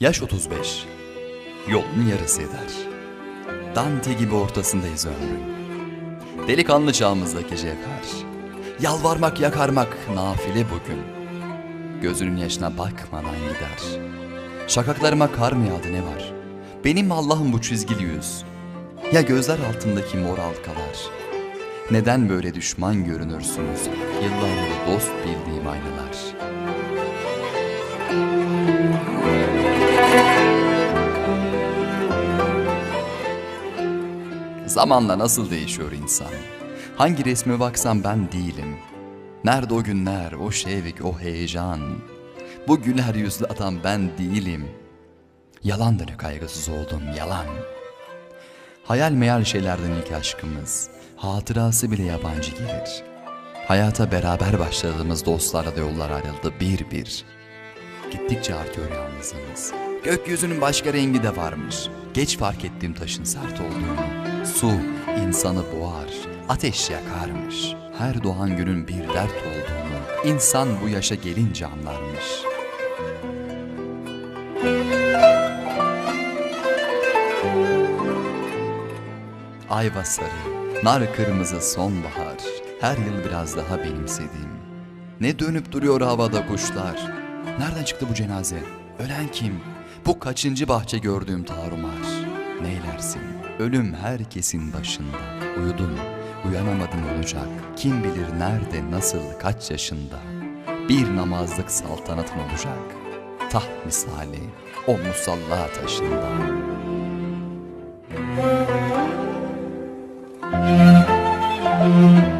Yaş 35. Yolun yarısı eder. Dante gibi ortasındayız ömrün. Delikanlı çağımızdaki cevher. Yalvarmak yakarmak nafile bugün. Gözünün yaşına bakmadan gider. Şakaklarıma kar mı yağdı ne var? Benim Allah'ım bu çizgili yüz. Ya gözler altındaki mor halkalar? Neden böyle düşman görünürsünüz? Yıllardır dost bildiğim aynalar. Zamanla nasıl değişiyor insan? Hangi resme baksam ben değilim. Nerede o günler, o şevk, o heyecan? Bu güler yüzlü adam ben değilim. Yalandır kaygısız oldum, yalan. Hayal meyal şeylerden ilk aşkımız, hatırası bile yabancı gelir. Hayata beraber başladığımız dostlarla da yollar ayrıldı bir bir. Gittikçe artıyor yalnızlığımız. Gökyüzünün başka rengi de varmış. Geç fark ettim taşın sert olduğunu. Su insanı boğar, ateş yakarmış. Her doğan günün bir dert olduğunu insan bu yaşa gelince anlarmış. Ayva sarı, nar kırmızı sonbahar. Her yıl biraz daha benimsediğim. Ne dönüp duruyor havada kuşlar. Nereden çıktı bu cenaze? Ölen kim? Bu kaçıncı bahçe gördüğüm tarumar? Neylersin? Ölüm herkesin başında. Uyudun, uyanamadın olacak. Kim bilir nerede, nasıl, kaç yaşında? Bir namazlık saltanatın olacak. Taht misali o musalla taşında. Müzik